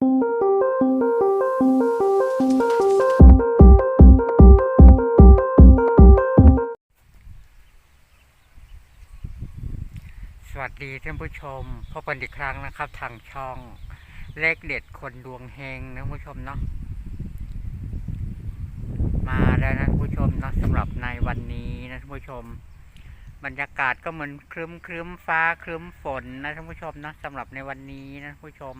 สวัสดีท่านผู้ชมพบกันอีกครั้งนะครับ ทางช่องเลขเด็ดคนดวงเฮงนะท่านผู้ชมเนาะมาแล้วนะท่านผู้ชมเนาะสำหรับในวันนี้นะท่านผู้ชม บรรยากาศก็เหมือนครึ้มครึ้มฟ้าครึ้มฝนนะท่านผู้ชมเนาะสำหรับในวันนี้นะท่านผู้ชม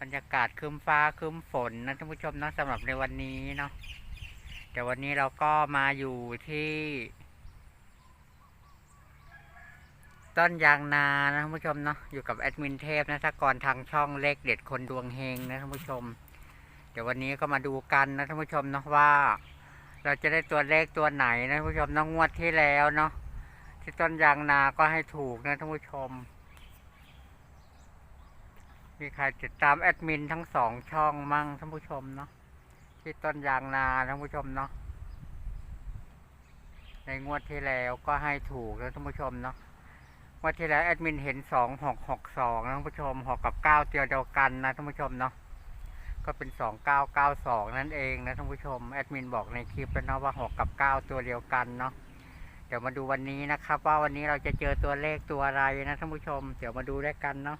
บรรยากาศครึ้มฟ้าครึ้มฝนนะท่านผู้ชมนะสำหรับในวันนี้เนาะเดี๋ยววันนี้เราก็มาอยู่ที่ ต้นยางนานะท่านผู้ชมเนาะอยู่กับแอดมินเทพนะถ้ากรทางช่องเลขเด็ดคนดวงเฮงนะท่านผู้ชม เดี๋ยววันนี้ก็มาดูกันนะท่านผู้ชมเนาะว่า เราจะได้ตัวเลขตัวไหนนะท่านผู้ชมน้องงวดที่แล้วเนาะที่ต้นยางนาก็ให้ถูกนะท่านผู้ชม มีใครติดตามแอดมินทั้งสองช่องมั่งท่านผู้ชมเนาะที่ต้นยางนาท่านผู้ชมเนาะในงวดที่แล้วก็ให้ถูกแล้วท่านผู้ชมเนาะงวดที่แล้วแอดมินเห็นสองหกหกสองท่านผู้ชมหกกับเก้าเดียวเดียวกันนะท่านผู้ชมเนาะก็เป็นสองเก้าเก้าสองนั่นเองนะท่านผู้ชมแอดมินบอกในคลิปแล้วเนาะว่าหกกับเก้าตัวเดียวกันเนาะเดี๋ยวมาดูวันนี้นะครับ ว่าวันนี้เราจะเจอตัวเลขตัวอะไรนะท่านผู้ชม เดี๋ยวมาดูด้วยกันเนาะ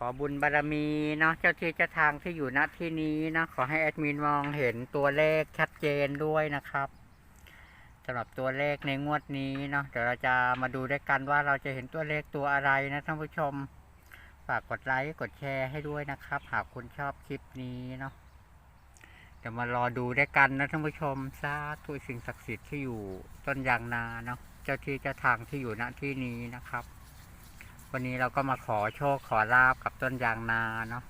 ขอบุญบารมีเนาะเจ้าที่เจ้าทางที่อยู่ณที่นี้นะขอให้แอดมินมองเห็นตัวเลขชัดเจนด้วยนะครับสำหรับตัวเลขในงวดนี้เนาะเดี๋ยวเราจะมาดูด้วยกันว่าเราจะเห็นตัวเลขตัวอะไรนะท่านผู้ชมฝากกดไลค์กดแชร์ให้ด้วยนะครับ หากคุณชอบคลิปนี้เนาะเดี๋ยวมารอดูด้วยกันนะท่านผู้ชมสาธุสิ่งศักดิ์สิทธิ์ที่อยู่ต้นยางนาเนาะเจ้าที่เจ้าทางที่อยู่ณที่นี้นะครับ วันนี้เราก็มาขอโชคขอลาบกับต้นยางนาเนาะ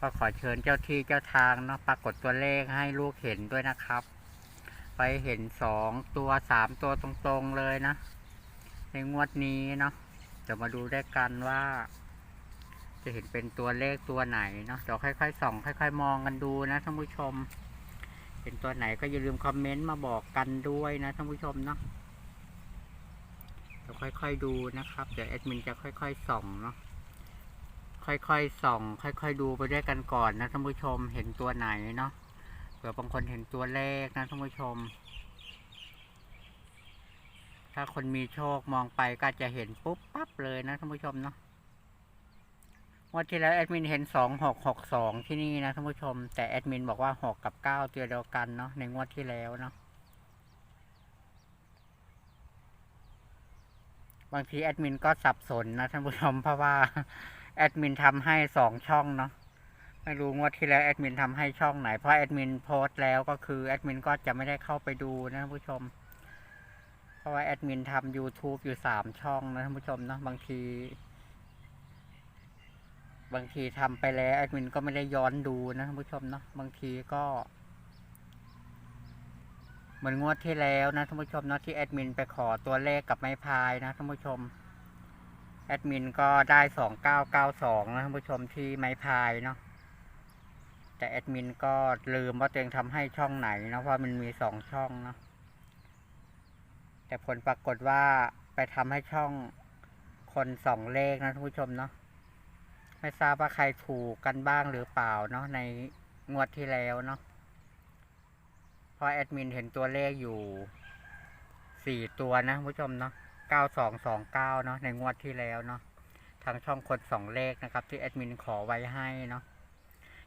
ก็ขอเชิญเจ้าที่เจ้าทางเนาะปรากฏตัวเลขให้ลูกเห็นด้วยนะครับ ไปเห็นสองตัวสามตัวตรงๆเลยนะ ในงวดนี้เนาะจะมาดูด้วยกันว่า จะเห็นเป็นตัวเลขตัวไหนเนาะเดี๋ยวค่อยๆส่องค่อย ๆ มองกันดูนะท่านผู้ชม เป็นตัวไหนก็อย่าลืมคอมเมนต์มาบอกกันด้วยนะท่านผู้ชมเนาะ ค่อยๆดูนะครับ เดี๋ยวแอดมินจะค่อยๆส่องเนาะค่อยๆส่อง ค่อยๆดูไปด้วยกันก่อนนะท่านผู้ชมเห็นตัวไหนเนาะเผื่อบางคนเห็นตัวเลขนะท่านผู้ชม ถ้าคนมีโชคมองไปก็จะเห็นปุ๊บปั๊บเลยนะท่านผู้ชมเนาะวันที่แล้วแอดมินเห็นสองหกหกสองที่นี่นะท่านผู้ชม แต่แอดมินบอกว่าหกกับเก้าตัวเดียวกันเนาะในงวดที่แล้วเนาะ บางทีแอดมินก็สับสนนะท่านผู้ชมเพราะว่าแอดมินทำให้สองช่องเนาะไม่รู้งวดที่แล้วแอดมินทำให้ช่องไหนเพราะแอดมินโพสต์แล้วก็คือแอดมินก็จะไม่ได้เข้าไปดูนะท่านผู้ชม เพราะว่าแอดมินทำ YouTube อยู่สามช่องนะท่านผู้ชมเนาะบางที บางทีทำไปแล้วแอดมินก็ไม่ได้ย้อนดูนะท่านผู้ชมเนาะบางทีก็ เหมือนงวดที่แล้วนะท่านผู้ชมเนาะที่แอดมินไปขอตัวเลขกับไม้พายนะท่านผู้ชม แอดมินก็ได้สองเก้าเก้าสองนะท่านผู้ชมที่ไม้พายเนาะแต่แอดมินก็ลืมว่าตัวเองทำให้ช่องไหนนะเพราะมันมีสองช่องเนาะแต่ผลปรากฏว่าไปทำให้ช่องคนสองเลขนะท่านผู้ชมเนาะไม่ทราบว่าใครถูกกันบ้างหรือเปล่าเนาะในงวดที่แล้วเนาะ ราะแอดมินเห็นตัวเลขอยู่สี่ตัวนะผู้ชมเนาะเก้าสองสองเก้าเนาะในงวดที่แล้วเนาะทางช่องคนสองเลขนะครับ ที่แอดมินขอไว้ให้เนาะ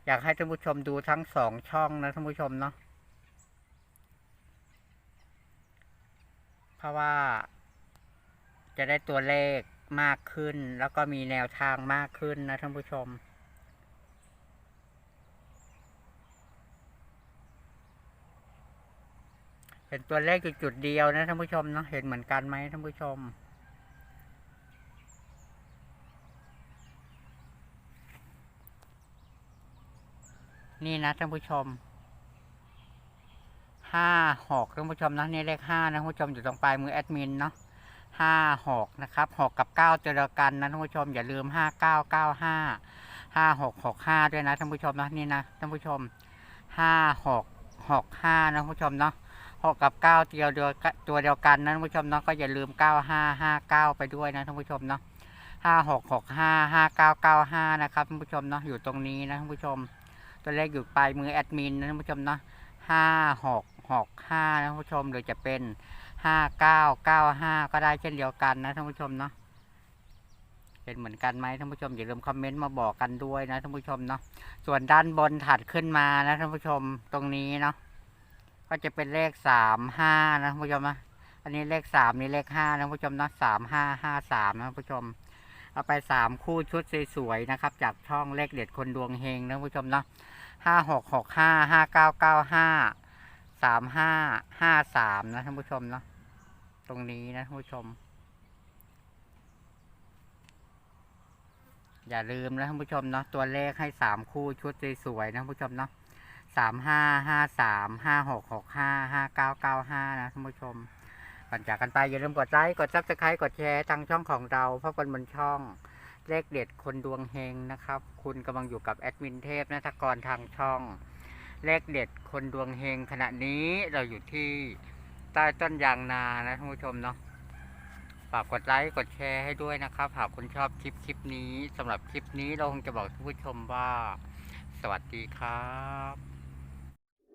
อยากให้ท่านผู้ชมดูทั้งสองช่องนะท่านผู้ชมเนาะเพราะว่า จะได้ตัวเลขมากขึ้น แล้วก็มีแนวทางมากขึ้นนะท่านผู้ชม เห็นตัวเลขจุดเดียวนะท่านผู้ชมเนาะเห็นเหมือนกันไหมท่านผู้ชม นี่นะท่านผู้ชมห้าหกท่านผู้ชมนะนี่เลขห้านะท่านผู้ชมอยู่ตรงปลายมือแอดมินเนาะห้าหกนะครับหกกับเก้าเดียวกันนะท่านผู้ชมอย่าลืมห้าเก้าเก้าห้าห้าหกหกห้าด้วยนะท่านผู้ชมนะนี่นะท่านผู้ชมห้าหกหกห้านะท่านผู้ชมเนาะ หกกับเก้าตัวเดียวกันตัวเดียวกันนะท่านผู้ชมเนาะก็อย่าลืมเก้าห้าห้าเก้าไปด้วยนะท่านผู้ชมเนาะห้าหกหกห้าห้าเก้าเก้าห้านะครับท่านผู้ชมเนาะอยู่ตรงนี้นะท่านผู้ชม ตัวเลขอยู่ปลายมือแอดมินนะท่านผู้ชมเนาะห้าหกหกห้านะท่านผู้ชมหรือจะเป็นห้าเก้าเก้าห้าก็ได้เช่นเดียวกันนะท่านผู้ชมเนาะเป็นเหมือนกันไหมท่านผู้ชมอย่าลืมคอมเมนต์มาบอกกันด้วยนะท่านผู้ชมเนาะส่วนด้านบนถัดขึ้นมานะท่านผู้ชมตรงนี้เนาะ ก็จะเป็นเลขสามห้านะท่านผู้ชมนะอันนี้เลขสามนี่เลขห้านะท่านผู้ชมนะสามห้าห้าสามนะท่านผู้ชม เอาไปสามคู่ชุดสวยๆนะครับจากช่องเลขเด็ดคนดวงเฮงนะท่านผู้ชมนะห้าหกหกห้าห้าเก้าเก้าห้าสามห้าห้าสามนะท่านผู้ชมเนาะตรงนี้นะท่านผู้ชม อย่าลืมนะท่านผู้ชมเนาะตัวเลขให้สามคู่ชุดสวยๆนะท่านผู้ชมเนาะ สามห้าห้าสามห้าหกหกห้าห้าเก้าเก้าห้านะท่านผู้ชม ก่อนจากกันไปอย่าลืมกดไลค์กดซับสไครต์กดแชร์ทางช่องของเราเพราะคนบนช่องเลขเด็ดคนดวงเฮงนะครับ คุณกำลังอยู่กับแอดมินเทพนัทกรทางช่อง เลขเด็ดคนดวงเฮงขณะนี้เราอยู่ที่ใต้ต้นยางนานะท่านผู้ชมเนาะฝากกดไลค์กดแชร์ให้ด้วยนะครับหากคุณชอบคลิปคลิปนี้สำหรับคลิปนี้เราคงจะบอกท่านผู้ชมว่า สวัสดีครับ